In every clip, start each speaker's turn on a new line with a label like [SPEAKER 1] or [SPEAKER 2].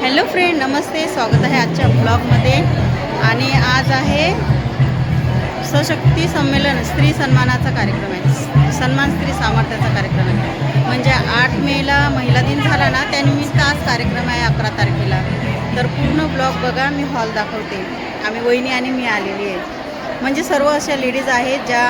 [SPEAKER 1] Hello friend नमस्ते. स्वागत आहे आजच्या ब्लॉगमध्ये. आणि आज आहे सशक्ती संमेलन स्त्री सन्मानाचा कार्यक्रम आहे. सन्मान स्त्री सामर्थ्याचा कार्यक्रम आहे. म्हणजे आठ मेला महिला दिन झाला ना त्यानिमित्त आज कार्यक्रम आहे अकरा तारखेला. तर पूर्ण ब्लॉग बघा मी हॉल दाखवते. आम्ही वहिनी आणि मी आलेली आहे. म्हणजे सर्व अशा लेडीज आहेत ज्या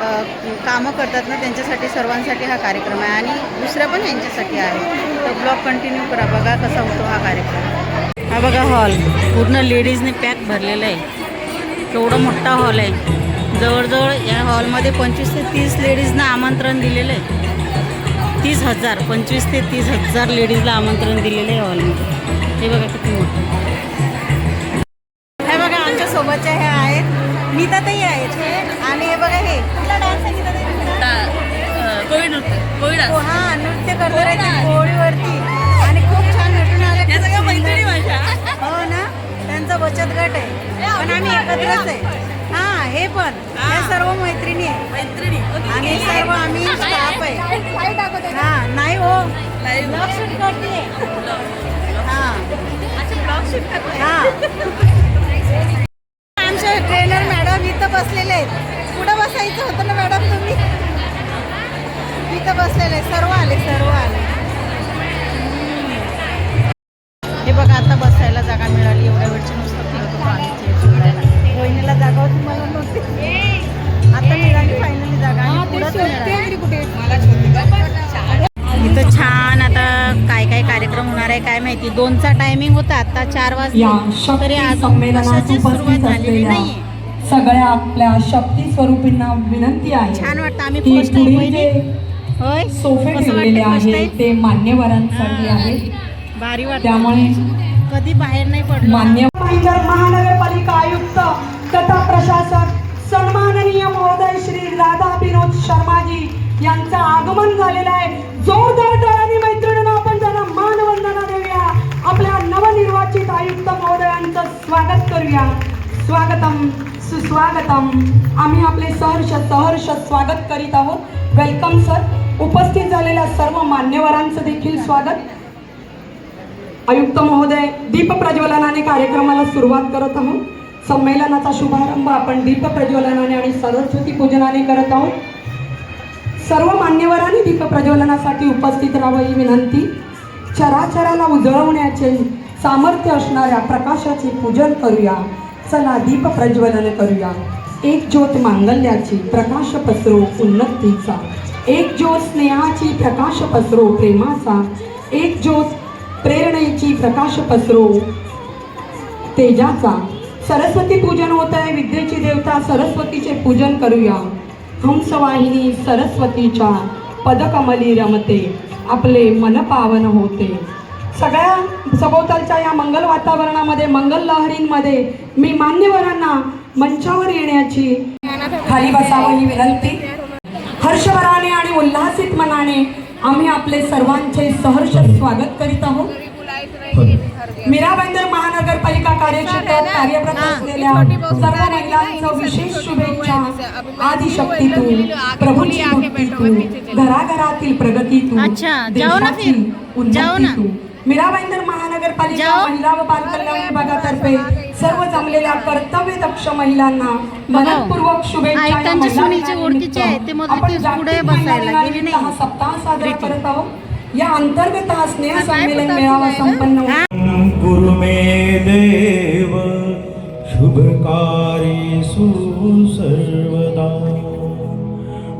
[SPEAKER 1] कामं करतात ना त्यांच्यासाठी सर्वांसाठी हा कार्यक्रम आहे आणि दुसऱ्या पण यांच्यासाठी आहे. तर ब्लॉग कंटिन्यू करा बघा कसा होतो हा कार्यक्रम. हा बघा हॉल. पूर्ण लेडीजने पॅक भरलेला आहे. केवढा मोठा हॉल आहे. जवळजवळ या हॉलमध्ये पंचवीस ते तीस लेडीजना आमंत्रण दिलेलं आहे. तीस हजार पंचवीस ते तीस हजार लेडीजला आमंत्रण दिलेलं आहे हॉलमध्ये. हे बघा किती मोठं. हे बघा आमच्या सोबतच्या ह्या आहेत. नीतातही आहेत. आणि हे बघा हे.
[SPEAKER 2] कोविड नृत्य कोविड
[SPEAKER 1] हो, हा नृत्य करणार आहे ती होळीवरती आणि खूप छान नटून आल्या
[SPEAKER 2] या सगळ्या मैत्रिणी माझ्या
[SPEAKER 1] हो ना? त्यांचा बचत गट आहे. पण आम्ही एकत्रच आहे. हा हे पण. हे. सर्व मैत्रिणी आहे.
[SPEAKER 2] मैत्रिणी.
[SPEAKER 1] आणि सर्व आम्ही स्टाफ आहे. हा. नाही हो. ब्लॉग शूट करते हा. हा. आमचे ट्रेनर मॅडम इथं बसलेले आहेत. कुठं बसायचं होतं ना मॅडम तुम्ही इथं बसलेले. सर्व आले सर्व आले. हे बघा आता बसायला जागा मिळाली एवढ्या वेळची नुसतं फिरत होतो. वहिनीला जागा होती मला नव्हती आता मिळाली फायनली जागा. इथं छान आता काय काय कार्यक्रम होणार आहे काय माहिती दोनचा टायमिंग होता आता चार वाजता तरी कशाची सुरुवात
[SPEAKER 3] उपस्थित
[SPEAKER 1] झालेली नाहीये
[SPEAKER 3] सगळ्या आपल्या शक्ती स्वरूपींना विनंती आहे.
[SPEAKER 1] छान वाटतं आम्ही
[SPEAKER 3] की
[SPEAKER 1] फर्स्ट टाइम
[SPEAKER 3] पुढे
[SPEAKER 1] वहिनी
[SPEAKER 3] जे
[SPEAKER 1] होय
[SPEAKER 3] सोफे ठेवलेले आहेत
[SPEAKER 1] time?
[SPEAKER 3] ते मान्यवरांसाठी
[SPEAKER 1] हा.
[SPEAKER 3] आहेत.
[SPEAKER 1] वाटतं.
[SPEAKER 3] त्यामुळे
[SPEAKER 1] कधी बाहेर नाही पडलो.
[SPEAKER 3] मान्य महानगरपालिका आयुक्त तथा प्रशासक सन्माननीय महोदय श्री राधा विनोद शर्माजी यांचं आगमन झालेलं आहे. जोरदार टाळ्यांनी मैत्रिणींनो आपण त्यांना मानवंदना देऊया. आपल्या नवनिर्वाचित आयुक्त महोदयांचं स्वागत करूया. स्वागतम. सुस्वागतम. आम्ही आपले सहर्ष सहर्ष स्वागत करीत आहोत. वेलकम सर उपस्थित झालेल्या सर्व मान्यवरांचं देखील स्वागत. आयुक्त महोदय दीप प्रज्वलनाने कार्यक्रमाला सुरुवात करत आहोत. संमेलनाचा शुभारंभ आपण दीप प्रज्वलनाने आणि सरस्वती पूजनाने करत आहोत. सर्व मान्यवरांनी दीप प्रज्वलनासाठी उपस्थित राहावं ही विनंती. चराचराला उजळवण्याचे सामर्थ्य असणाऱ्या प्रकाशाचे पूजन करूया. चला दीप प्रज्वलन करूया. एक ज्योत मांगल्याची प्रकाश पसरो उन्नतीचा. एक ज्योत स्नेहाची प्रकाश पसरो प्रेमाचा. एक ज्योत प्रेरणेची प्रकाश पसरो तेजाचा. सरस्वती पूजन होत आहे विद्येची देवता सरस्वतीचे पूजन करूया. हंसवाहिनी सरस्वतीच्या पदकमली रमते आपले मन पावन होते. सगळ्या सभोवतालच्या या मंगल वातावरणामध्ये मंगल लहरींमध्ये मी मान्यवरांना मंचावर येण्याची खाली बसावं ही विनंती. हर्षभराने आणि उल्हासित मनाने आम्ही आपले सर्वांचे सहर्ष स्वागत करीत आहोत. मीरा बंदर महानगरपालिका कार्यक्षेत्रात कार्यरत असलेल्या सर्व महिलांचं विशेष शुभेच्छा आदिशक्ती तू प्रभूची भक्ती तू घराघरातील प्रगती तू
[SPEAKER 1] अच्छा, जाओ ना
[SPEAKER 3] देशाची
[SPEAKER 1] फिर. जाओ
[SPEAKER 3] उन्नती
[SPEAKER 1] ना.
[SPEAKER 3] तू मीरा बंदर महानगरपालिका. महिला व बालकल्याण विभागातर्फे सर्व जमलेल्या कर्तव्य दक्ष महिलांना मनपूर्वक शुभेच्छा महिला. हा सप्ताह साजरा. करत आहोत या अंतर्गत हा स्नेह संमेलन मेळावा संपन्न होतो.
[SPEAKER 4] गुरु मे देव शुभकार्येषु सर्वदा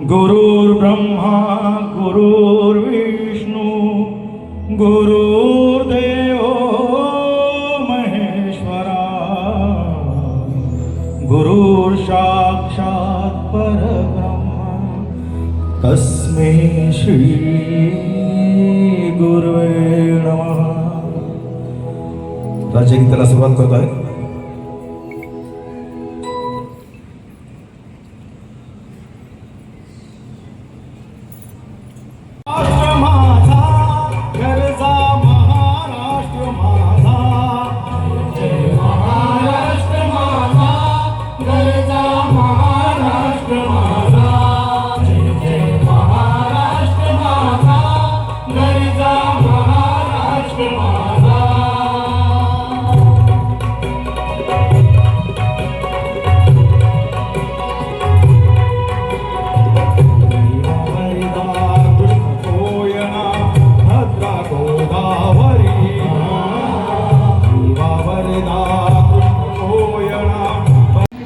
[SPEAKER 4] गुरुर्ब्रह्मा गुरुर्विष्णु गुरुर्देवो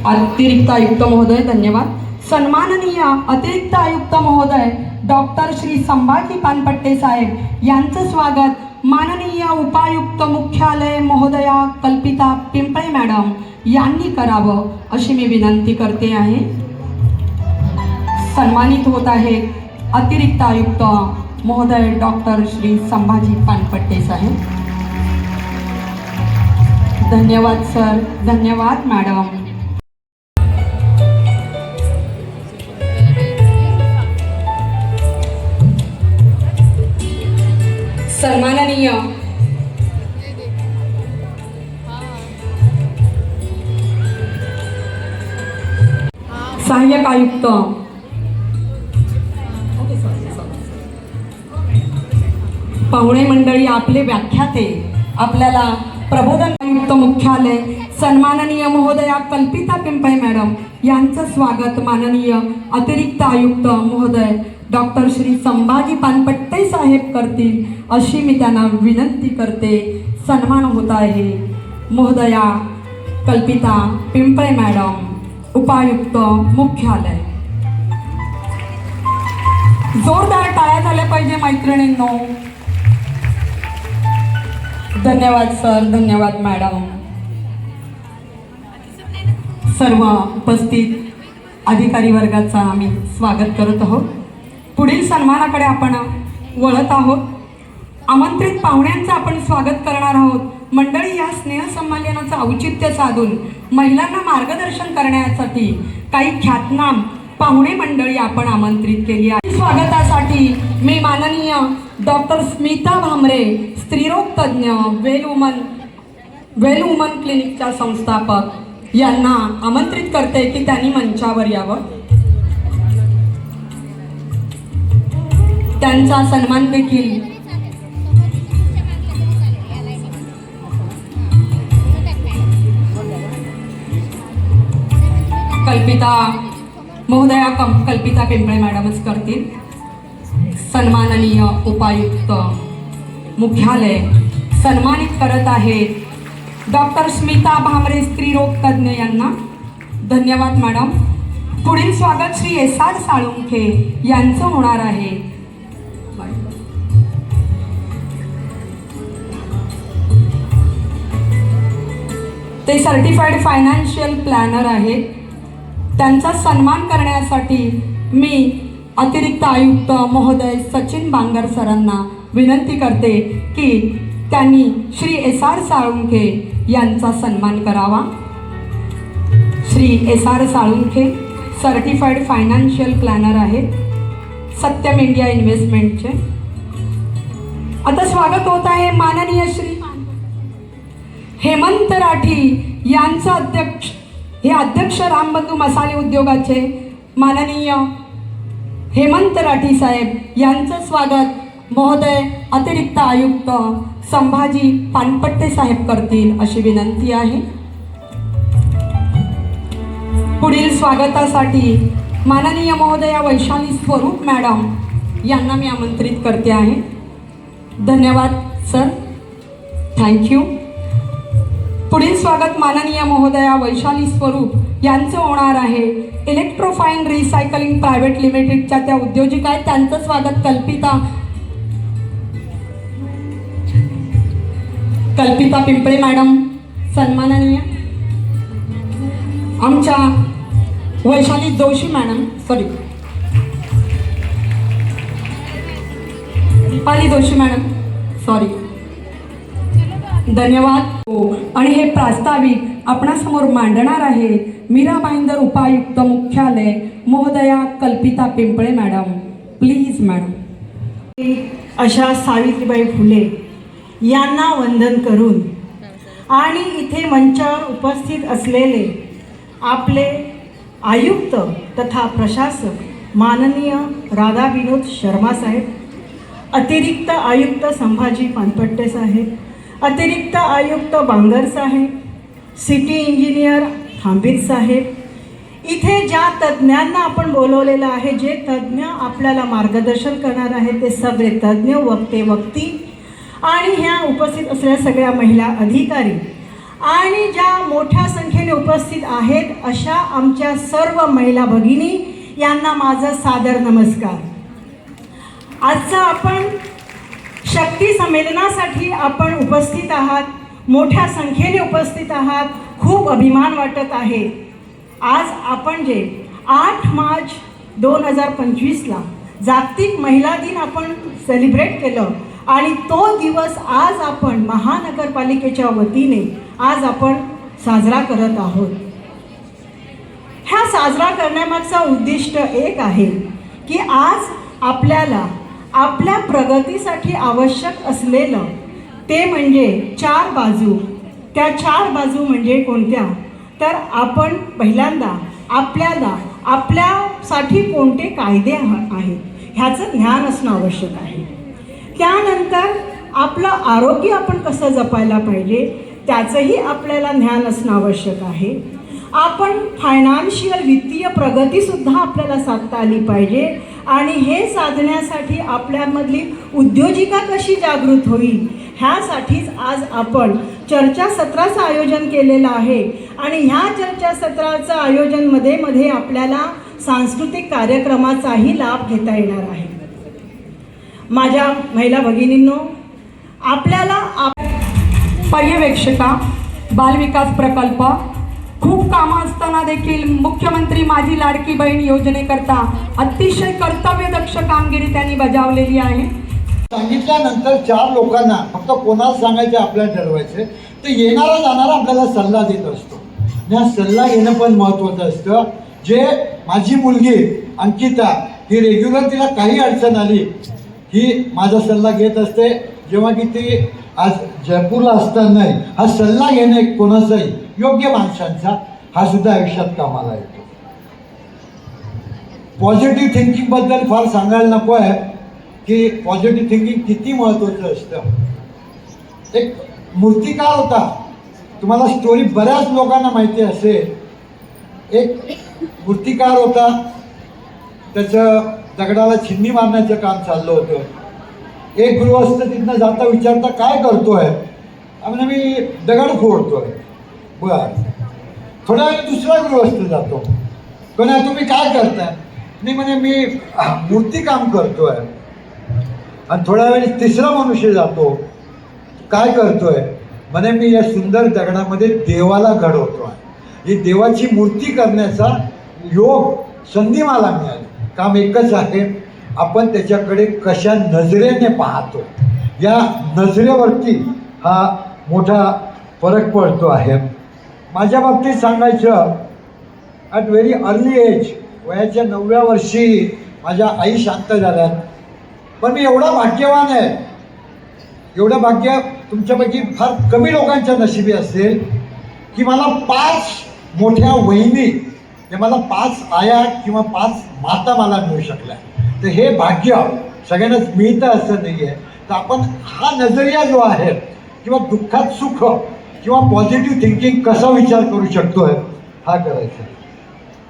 [SPEAKER 3] अतिरिक्त आयुक्त महोदय धन्यवाद. सन्माननीय अतिरिक्त आयुक्त महोदय डॉक्टर श्री संभाजी पानपट्टे साहेब यांचं स्वागत. माननीय उपायुक्त मुख्यालय महोदया कल्पिता पिंपळे मॅडम यांनी करावं अशी मी विनंती करते आहे. सन्मानित होत आहे अतिरिक्त आयुक्त महोदय डॉक्टर श्री संभाजी पानपट्टे साहेब. धन्यवाद सर. धन्यवाद मॅडम. सन्माननीय. सहाय्यक आयुक्त. पाहुणे मंडळी आपले व्याख्याते आपल्याला प्रबोधन आयुक्त मुख्यालय सन्माननीय महोदया कल्पिता पिंपळे मॅडम यांचं स्वागत माननीय अतिरिक्त आयुक्त महोदय डॉक्टर श्री संभाजी पानपट्टे साहेब करतील अशी मी त्यांना विनंती करते. सन्मान होत आहे. महोदया कल्पिता पिंपळे मॅडम उपायुक्त मुख्यालय. जोरदार टाळ्या झाल्या पाहिजे मैत्रिणींनो. धन्यवाद सर. धन्यवाद मॅडम. सर्व उपस्थित अधिकारी वर्गाचा आम्ही स्वागत करत आहोत. पुढील सन्मानाकडे आपण वळत आहोत. आमंत्रित पाहुण्यांचं आपण स्वागत करणार आहोत. मंडळी या स्नेहसंमेलनाचं औचित्य साधून महिलांना मार्गदर्शन करण्यासाठी काही ख्यातनाम पाहुणे मंडळी आपण आमंत्रित केली आहे स्वागतासाठी मी माननीय डॉक्टर स्मिता भामरे स्त्रीरोग तज्ज्ञ वेल वुमन वेल वुमन क्लिनिकच्या संस्थापक यांना आमंत्रित करते की त्यांनी मंचावर यावं. त्यांचा सन्मान देखील. कल्पिता महोदया कं कल्पिता पिंपळे मॅडमच करतील. सन्माननीय उपायुक्त मुख्यालय सन्मानित करत आहेत डॉक्टर स्मिता भामरे स्त्रीरोग तज्ज्ञ यांना. धन्यवाद मॅडम. पुढील स्वागत श्री एस आर साळुंखे यांचं होणार आहे. ते सर्टिफाईड फायनान्शियल प्लॅनर आहेत. त्यांचा सन्मान करण्यासाठी मी अतिरिक्त आयुक्त महोदय सचिन बांगर सरांना विनंती करते की त्यांनी श्री एस आर साळुंखे यांचा सन्मान करावा. Shri S R Salunkhe certified financial planner आहेत. सत्यम इंडिया इन्व्हेस्टमेंटचे. आता स्वागत होत आहे माननीय श्री हेमंत राठी यांचं अध्यक्ष हे अध्यक्ष रामबंधू मसाले उद्योगाचे माननीय हेमंत राठी साहेब यांचं स्वागत. महोदय अतिरिक्त आयुक्त संभाजी पानपट्टे साहेब करतील अशी विनंती आहे. पुढील स्वागतासाठी माननीय महोदया वैशाली स्वरूप मॅडम यांना मी आमंत्रित करते आहे. धन्यवाद सर. थँक्यू पुढील स्वागत माननीय महोदया वैशाली स्वरूप यांचं होणार आहे. इलेक्ट्रोफाईन रिसायकलिंग प्रायव्हेट लिमिटेडच्या त्या उद्योजिका आहेत त्यांचं स्वागत कल्पिता कल्पिता पिंपळे मॅडम सन्माननीय. आमच्या Vaishali Joshi madam sorry Deepali Joshi madam sorry धन्यवाद. हो आणि हे प्रास्ताविक आपणासमोर मांडणार आहे मीरा भाईंदर उपायुक्त मुख्यालय महोदया कल्पिता पिंपळे मॅडम. Please madam.
[SPEAKER 5] अशा सावित्रीबाई फुले यांना वंदन करून आणि इथे मंचावर उपस्थित असलेले आपले आयुक्त तथा प्रशासक माननीय राधा विनोद शर्मा साहेब अतिरिक्त आयुक्त संभाजी पानपट्टे साहेब अतिरिक्त आयुक्त बांगर साहेब सिटी इंजिनियर खांबीर साहेब. इथे ज्या तज्ज्ञांना आपण बोलवलेलं आहे जे तज्ज्ञ आपल्याला मार्गदर्शन करणार आहे ते सगळे तज्ज्ञ वक्ते वक्ती आणि ह्या उपस्थित असलेल्या सगळ्या महिला अधिकारी आणि ज्या मोठ्या संख्येने उपस्थित आहेत अशा आमच्या सर्व महिला भगिनी यांना माझं सादर नमस्कार. आजचा आपण शक्ती संमेलनासाठी आपण उपस्थित आहात. मोठ्या संख्येने उपस्थित आहात. खूप अभिमान वाटत आहे. आज आपण जे आठ मार्च दोन हजार पंचवीसला जागतिक महिला दिन आपण सेलिब्रेट केलं आणि तो दिवस आज आपण महानगरपालिकेच्या वतीने आज आपण साजरा करत आहोत. ह्या साजरा करण्यामागचा उद्दिष्ट एक आहे की आज आपल्याला आपल्या प्रगतीसाठी आवश्यक असलेलं ते म्हणजे चार बाजू. त्या चार बाजू म्हणजे कोणत्या? तर आपण पहिल्यांदा आपल्याला आपल्यासाठी कोणते कायदे आहेत? ह्याचं ज्ञान असणं आवश्यक आहे. त्यानंतर आपलं आरोग्य आपण कसं जपायला पाहिजे? त्याचंही आपल्याला ज्ञान असणं आवश्यक आहे. आपण फायनान्शियल वित्तीय प्रगतीसुद्धा आपल्याला साधता आली पाहिजे. आणि हे साधण्यासाठी आपल्यामधली उद्योजिका कशी जागृत होईल ह्यासाठीच आज आपण चर्चासत्राचं आयोजन केलेलं आहे. आणि ह्या चर्चासत्राचं आयोजनमध्ये मध्ये आपल्याला सांस्कृतिक कार्यक्रमाचाही लाभ घेता येणार आहे. माझ्या महिला भगिनींनो आपल्याला आप
[SPEAKER 3] पर्यवेक्षका बालविकास प्रकल्प खूप कामं असताना देखील मुख्यमंत्री माझी लाडकी बहीण योजनेकरता अतिशय कर्तव्यदक्ष कामगिरी त्यांनी बजावलेली आहे.
[SPEAKER 6] सांगितल्यानंतर चार लोकांना फक्त कोणाला सांगायचे आपल्याला ठरवायचे तर येणारा जाणारा आपल्याला सल्ला देत असतो. या सल्ला घेणं पण महत्त्वाचं असतं. जे माझी मुलगी अंकिता ही रेग्युलर तिला काही अडचण आली ही माझा सल्ला घेत असते. जेव्हा की ती आज जयपूरला असताना हा सल्ला घेणे कोणाचाही योग्य माणसांचा हा सुद्धा आयुष्यात कामाला येतो. पॉझिटिव्ह थिंकिंगबद्दल फार सांगायला नको आहे की पॉझिटिव्ह थिंकिंग किती महत्त्वाचं असतं. एक मूर्तिकार होता. तुम्हाला स्टोरी बऱ्याच लोकांना माहिती असेल. एक मूर्तिकार होता. त्याचं दगडाला छिन्नी मारण्याचं काम चाललं होतं. एक गृहस्थ तिथनं जाता विचारता काय करतोय? आम्ही मी दगड फोडतोय. बर थोड्या वेळ दुसरा गृहस्थ जातो. पण तुम्ही काय करताय? नाही म्हणे मी मूर्ती काम करतो करतोय. आणि थोड्या वेळ तिसरा मनुष्य जातो. काय करतोय? म्हणे मी या सुंदर दगडामध्ये देवाला घडवतो आहे ही देवाची मूर्ती करण्याचा योग संधी मला मिळाली. काम एकच आहे. आपण त्याच्याकडे कशा नजरेने पाहतो? या नजरेवरती हा मोठा फरक पडतो आहे. माझ्या बाबतीत सांगायचं ॲट व्हेरी अर्ली एज वयाच्या नवव्या वर्षी माझ्या आई शांत झाल्यात पण मी एवढा भाग्यवान आहे. एवढं भाग्य तुमच्यापैकी फार कमी लोकांच्या नशिबी असेल की मला पाच मोठ्या वहिनी ते मला पाच आया किंवा पाच माता मला मिळू शकल्या. तर हे भाग्य सगळ्यांनाच मिळतं असं नाही आहे तर आपण हा नजरिया जो आहे किंवा दुःखात सुख किंवा पॉझिटिव्ह थिंकिंग कसा विचार करू शकतोय हा करायचा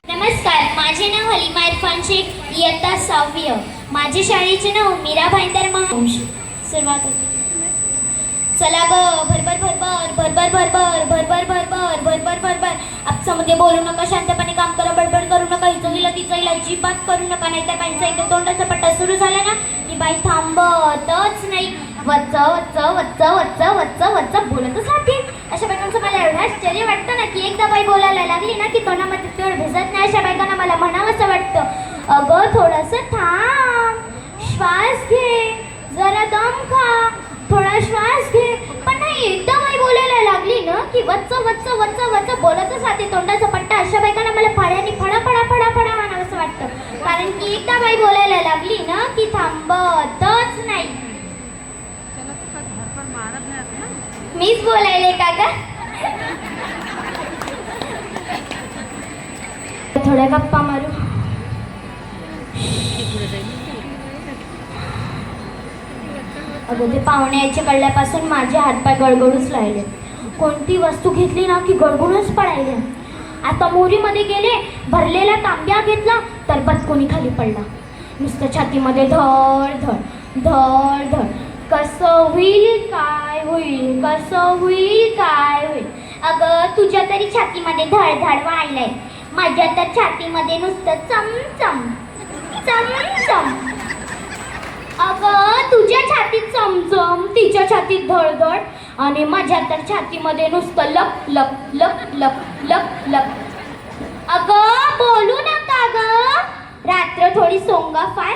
[SPEAKER 7] नमस्कार माझे नाव हलिमा इरफान शेख इयत्ता सहावी माझे शाळेचे नाव मीरा भाईंदर महावंश सुरुवात होते. चला ग भरभर भरभर भरभर भरभर भरभर भरभर भरभर भरभर. आपसामध्ये बोलू नका शांतपणे काम करा बडबड करू नका हिचं गेलं तिचं गेलं अजिबात करू नका नाही तर बाईंचा एकदा तोंडाचा पट्टा सुरू झाला ना की बाई थांबतच नाही. वच्च वच्च वच्च वच्च वच्च वच्च बोलतच राहते. अशा बायकांचं मला एवढं आश्चर्य वाटतं ना की एकदा बाई बोलायला लागली ना की तोंडामध्ये तेवढं भिजत नाही अशा बायकांना मला म्हणावंसं वाटतं. अगं थोडंसं थांब. श्वास घे. जरा दम खा. थोडा श्वास घे. पण नाही एकदा बाई बोलायला लागली ना की वच्च वच्च वच्च वच्च बोलतच राहते तोंडाचा पट्टा. अशा बायकांना मला फळ्यानी फळा फळा फळा फळा म्हणावंसं वाटतं. कारण की एकदा बाई बोलायला लागली ना की थांबतच नाही. मीच बोलायले का ग? थोड्या गप्पा मारू. अगं ते पाहुणे यायचे कळल्यापासून माझे हातपाय गडगडूच राहिले कोणती वस्तू घेतली ना की गडगडूनच पडायले? आता मोरीमध्ये गेले भरलेला तांब्या घेतला तर पटकोनी खाली पडला. नुसतं छातीमध्ये धड धड धड धड. कसं होईल काय होईल कसं होईल काय होईल? अगं तुझ्या तरी छातीमध्ये धडधड वाढलंय माझ्या तर छातीमध्ये नुसतं चमचम चमचम. अगं तुझ्या छातीत चमचम तिच्या छातीत धडधड आणि माझ्या तर छातीमध्ये नुसतं लप लप लप लप लप लप. अगं बोलू नका ग. रात्र थोडी सोंगा फार.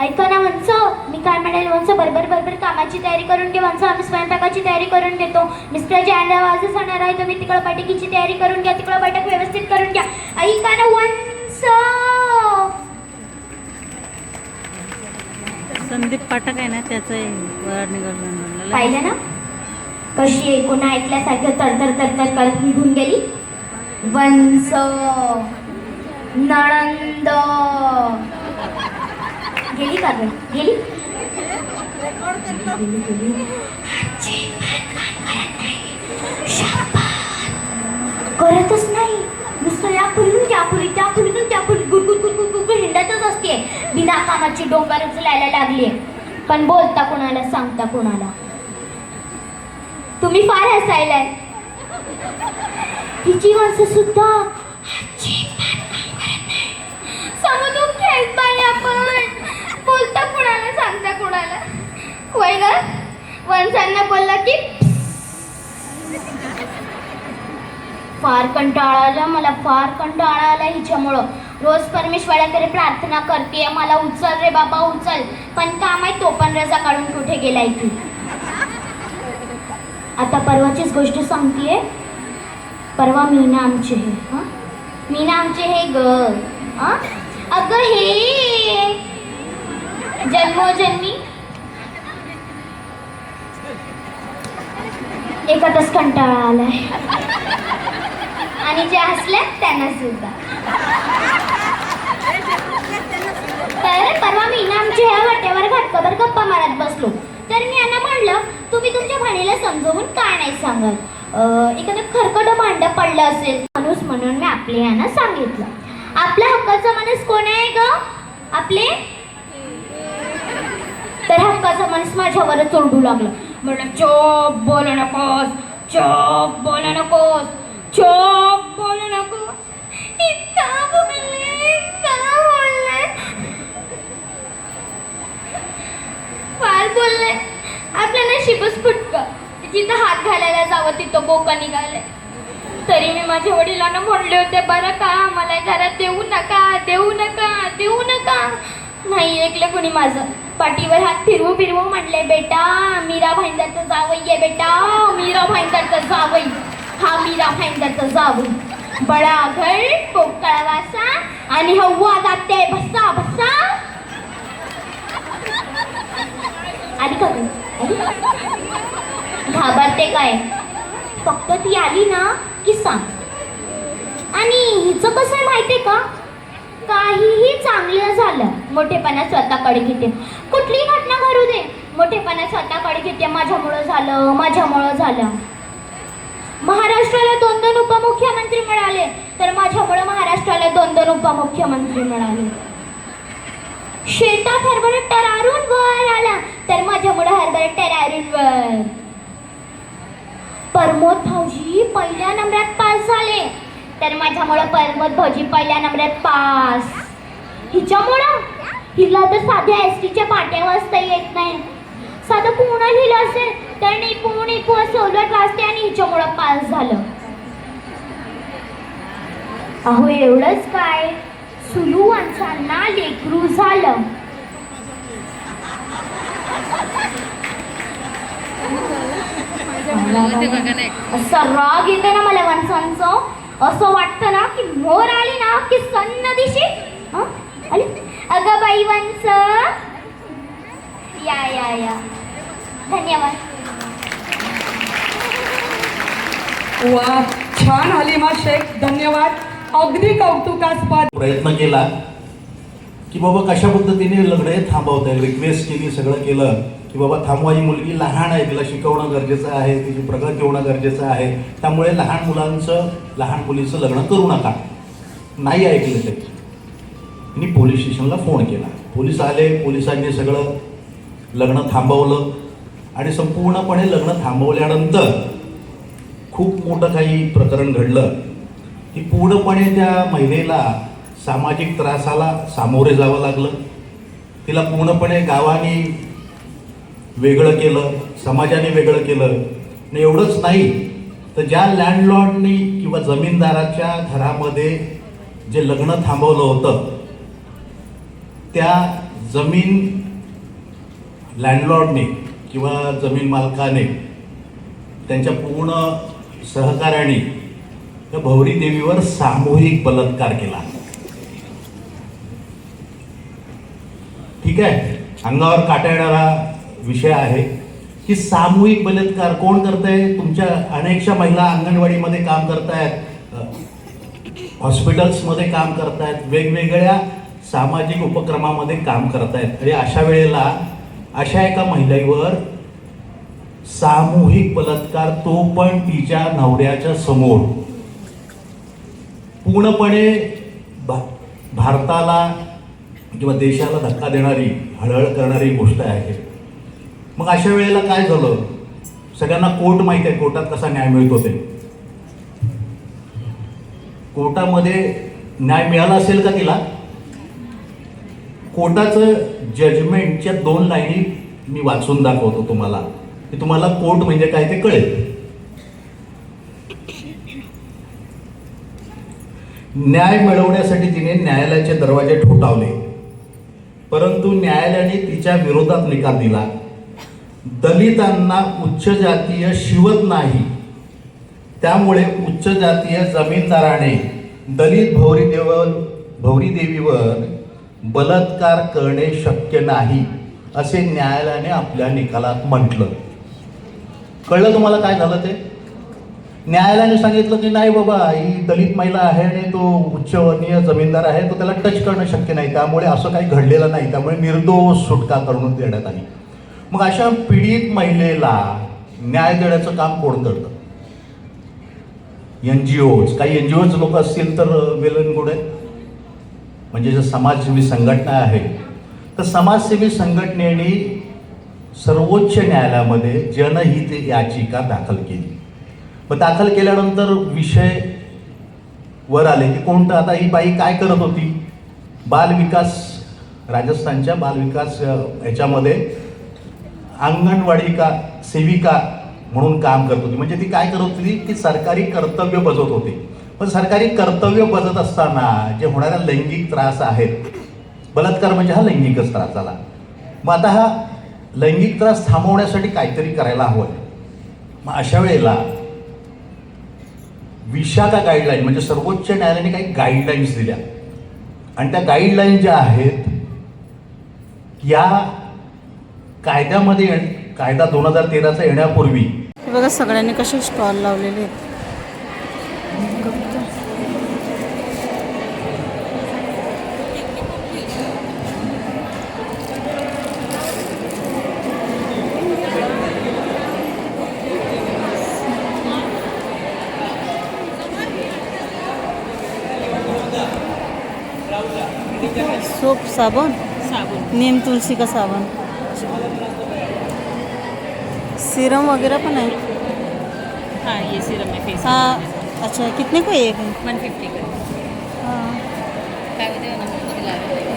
[SPEAKER 7] ऐका ना वंच मी काय म्हणेल वंच बरोबर बरोबर कामाची तयारी करून घे वंच आम्ही स्वयंपाकाची तयारी करून घेतो मिस्टर जॅनराव वाजच होणार आहे तुम्ही तिकडं बैठकीची तयारी करून घ्या तिकडं बैठक व्यवस्थित करून घ्या. ऐका ना वंच
[SPEAKER 1] संदीप पाठक आहे ना त्याचं वराड निघालं
[SPEAKER 7] पाहिलं ना? कशी ऐकून ऐकल्यासारखं तरतर तरतर करत निघून गेली? वंस नळंद. गेली का ग? गेली? करतच नाही. नुसतं या फुलीतून त्या फुलीत त्या फुलीतून त्या फुलीत गुडगुड गुडगुड गुडगुड. हिंडतच असते बिना कामाची डोंगर उचलायला लागली पण बोलता कोणाला सांगता कोणाला? तुम्ही फार हसायलाय. तिची माणसं सुद्धा समजून घेत नाही आपण. बोलता कोणाला सांगता कोणाला? होय ना वंशांना बोलला की फार कंटाळा आला मला फार कंटाळा आला हिच्यामुळं. रोज परमेश्वराकडे प्रार्थना करते मला उचल रे बाबा उचल. पण काम आहे तो पण रजा काढून कुठे गेलाय की आता परवाचीच गोष्ट सांगतेय परवा मीना आमचे हे हां? मीना आमचे हे ग हां? अगं हे! जन्मोजन्मी. एखादाच कंटाळा आलाय. आणि जे असल्या त्यांना सुद्धा. तर परवा मी ना आमच्या ह्या वाट्यावर घाटकाभर गप्पा मारत बसलो. तर मी यांना म्हणलं तुम्ही तुमच्या भाणीला समजवून का नाही सांगत. एखादं खरकटं भांड पडलं असेल माणूस म्हणून मी आपले यांना सांगितलं. आपल्या हक्काचा माणूस कोण आहे ग? आपले? तर हक्काचा माणूस माझ्यावरच ओरडू लागला. म्हणलं चोप बोलू नकोस चोप बोलू नकोस चोप बोलू नकोस. बोलले आपल्या नशीबच फुटकं जिथं हात घालायला जावं तिथं बोका निघाले तरी मी माझ्या वडिलांना म्हणले होते बरं का मला घरात देऊ नका देऊ नका देऊ नका नाही ऐकलं कोणी माझं पाठीवर हात फिरवू फिरवू म्हटले बेटा मीरा भाईंदरचं जावई आहे बेटा मीरा भाईंदरचं जावई हा मीरा भाईंदरचं जावई बडा घर पोकळ वासा आणि हव्वा जाते बसा बसा. आली का घाबरते काय? फक्त ती आली ना की सांग. आणि हिचं कसं आहे माहितीये का? काहीही चांगलं झालं मोठेपणा स्वतःकडे घेते. कुठलीही घटना घडू दे मोठेपणा स्वतःकडे घेते. माझ्यामुळं झालं माझ्यामुळं झालं. महाराष्ट्राला दोन दोन उपमुख्यमंत्री मिळाले. तर माझ्यामुळे महाराष्ट्राला दोन दोन उपमुख्यमंत्री मिळाले. शेतात हरभरा टरारून वर आला तर माझ्यामुळे हरभरा टरारून वर. प्रमोद भाऊजी पहिल्या नंबरात पास झाले. तर माझ्यामुळे प्रमोद भाऊजी पहिल्या नंबरात पास. हिच्यामुळं हिला तर साध्या एस टीच्या पाट्या वाजता येत नाही. साधं पूर्ण लिहिलं असेल तर नाही पूर्ण इकू असं उलट वाजते आणि हिच्यामुळं पास झालं. अहो एवढंच काय? सुलू माणसांना लेकरू झालं. असं राग येते ना मला वनसांचं असं वाटतं ना की मोर आली ना की सन्न दिशी अगं बाई वंस या या या. धन्यवाद.
[SPEAKER 3] वा छान हलिमा शेख धन्यवाद. अगदी कौतुकास्पद.
[SPEAKER 8] प्रयत्न केला की बाबा कशा पद्धतीने लग्न हे थांबवता येईल? रिक्वेस्ट केली सगळं केलं की बाबा थांबवा ही मुलगी लहान आहे तिला शिकवणं गरजेचं आहे तिची प्रगती होणं गरजेचं आहे. त्यामुळे लहान मुलांचं लहान मुलीचं लग्न करू नका. नाही ऐकलं ते. मी पोलीस स्टेशनला फोन केला. पोलीस आले पोलिसांनी सगळं लग्न थांबवलं. आणि संपूर्णपणे लग्न थांबवल्यानंतर खूप मोठं काही प्रकरण घडलं. की पूर्णपणे त्या महिलेला सामाजिक त्रासाला सामोरे जावं लागलं. तिला पूर्णपणे गावाने वेगळं केलं समाजाने वेगळं केलं. आणि एवढंच नाही तर ज्या लँडलॉर्डनी किंवा जमीनदाराच्या घरामध्ये जे लग्न थांबवलं होतं त्या जमीन लँडलॉर्डने किंवा जमीन मालकाने त्यांच्या पूर्ण सहकार्याने त्या भवरी देवीवर सामूहिक बलात्कार केला. ठीक आहे अंगावर काटा येणारा विषय आहे की सामूहिक बलात्कार कोण करतंय? तुमच्या अनेकशा महिला अंगणवाडीमध्ये काम करतायत हॉस्पिटल्समध्ये काम करतायत वेगवेगळ्या सामाजिक उपक्रमामध्ये काम करतायत. आणि अशा वेळेला अशा एका महिलेवर सामूहिक बलात्कार तो पण तिच्या नवऱ्याच्या समोर. पूर्णपणे भा भारताला किंवा देशाला धक्का देणारी हळहळ करणारी गोष्ट आहे. मग अशा वेळेला काय झालं? सगळ्यांना कोर्ट माहिती आहे कोर्टात कसा न्याय मिळतो ते. कोर्टामध्ये न्याय मिळाला असेल का तिला? कोर्टाचं जजमेंटच्या दोन लाईनी मी वाचून दाखवतो तुम्हाला. की तुम्हाला कोर्ट म्हणजे काय ते कळेल. न्याय मिळवण्यासाठी तिने न्यायालयाचे दरवाजे ठोठावले. परंतु न्यायालयाने तिच्या विरोधात निकाल दिला. दलितांना उच्च जातीय शिवत नाही. त्यामुळे उच्च जातीय जमीनदाराने दलित भौरी देव भौरी देवीवर बलात्कार करणे शक्य नाही असे न्यायालयाने आपल्या निकालात म्हटलं. कळलं तुम्हाला काय झालं ते? न्यायालयाने सांगितलं की नाही बाबा ही दलित महिला आहे आणि तो उच्चवर्णीय जमीनदार आहे तो त्याला टच करणं शक्य नाही. त्यामुळे असं काही घडलेलं नाही. त्यामुळे निर्दोष सुटका करून देण्यात आली. मग अशा पीडित महिलेला न्याय देण्याचं काम कोण करतं? N G Os. काही एन जी ओज लोक असतील तर वेल अँड गुड आहे म्हणजे जे समाजसेवी संघटना आहे. तर समाजसेवी संघटनेने सर्वोच्च न्यायालयामध्ये जनहित याचिका दाखल केली. मग दाखल केल्यानंतर विषय वर आले की कोणतं? आता ही बाई काय करत होती? बालविकास राजस्थानच्या बालविकास याच्यामध्ये अंगणवाडी का सेविका म्हणून काम करत होती. म्हणजे ती काय करत होती? की सरकारी कर्तव्य बजवत होती. पण सरकारी कर्तव्य बजत असताना जे होणाऱ्या लैंगिक त्रास आहेत बलात्कार म्हणजे हा लैंगिकच त्रास झाला. मग आता हा लैंगिक त्रास थांबवण्यासाठी काहीतरी करायला हवं मग अशा वेळेला विशाखा गाईडलाईन म्हणजे सर्वोच्च न्यायालयाने काही गाईडलाईन्स दिल्या. आणि त्या गाईडलाईन ज्या आहेत या कायद्यामध्ये कायदा दोन हजार तेराचा येण्यापूर्वी
[SPEAKER 1] बघा सगळ्यांनी कसे स्टॉल लावलेले आहेत. साबुन?
[SPEAKER 2] साबुन।
[SPEAKER 1] नीम तुलसी का साबुन। सीरम वगैरह पण आहे?
[SPEAKER 2] हाँ ये सीरम है फेस
[SPEAKER 1] हाँ अच्छा कितने को एक? है।
[SPEAKER 2] वन फिफ्टी का
[SPEAKER 1] हाँ?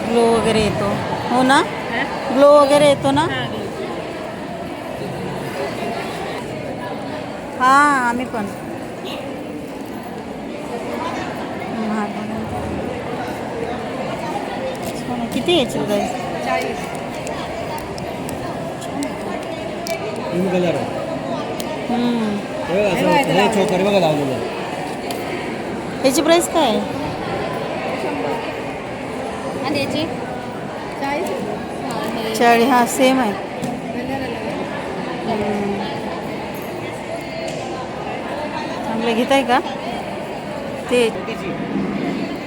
[SPEAKER 1] ग्लो वगैरे येतो हो ना?
[SPEAKER 2] हा?
[SPEAKER 1] ग्लो वगैरे येतो ना?
[SPEAKER 2] हा,
[SPEAKER 1] हाँ आम्ही पण। किती यायची गाईस
[SPEAKER 9] तीन कलर आहे.
[SPEAKER 1] हम्म.
[SPEAKER 9] हे बघा, असं हे चोकर बघा लावलेलं.
[SPEAKER 1] याची प्राईस काय आहे?
[SPEAKER 2] आणि याची?
[SPEAKER 1] चाळी हां सेम आहे. चांगलं घेत आहे का? ते.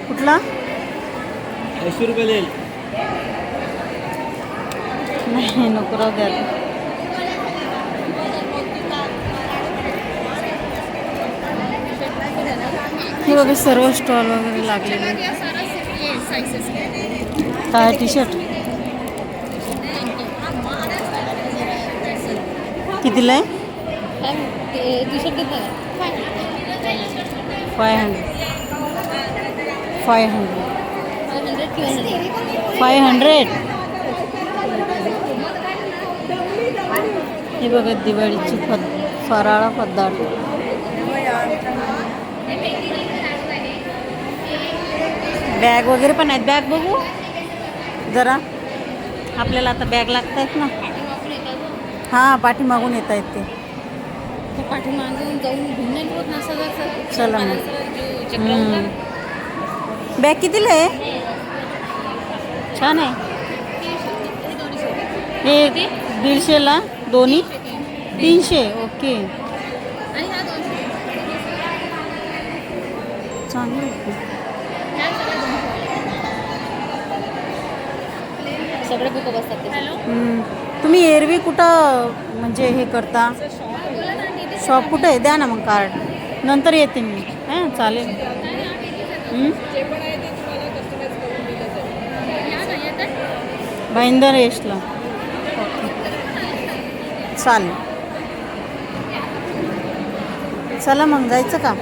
[SPEAKER 1] कुठला?
[SPEAKER 9] ऐंशी रुपये देईल
[SPEAKER 1] नाही नको राहू द्या हे बघा सर्व स्टॉल वगैरे लागलेले काय टी शर्ट कितीला आहे?
[SPEAKER 2] T shirt
[SPEAKER 1] five hundred. Five hundred. Five hundred. हे बघा दिवाळीची पद फराळा पदार्थ. बॅग वगैरे पण आहेत. बॅग बघू. जरा. आपल्याला आता बॅग लागत आहेत ना. हां पाठीमागून येत आहेत ते.
[SPEAKER 2] पाठीमागून जाऊन
[SPEAKER 1] चला मग. बॅग कितीला आहे? छान आहे. हे दीडशेला. दोन्ही? तीनशे ओके. चांगलं.
[SPEAKER 2] सगळे बुक बसतात.
[SPEAKER 1] तुम्ही एरवी कुठं म्हणजे हे करता? शॉप कुठं आहे? द्या ना मग कार्ड. नंतर येते मी. हां चालेल? भाईंदर यशला चालेल चला मग जायचं का?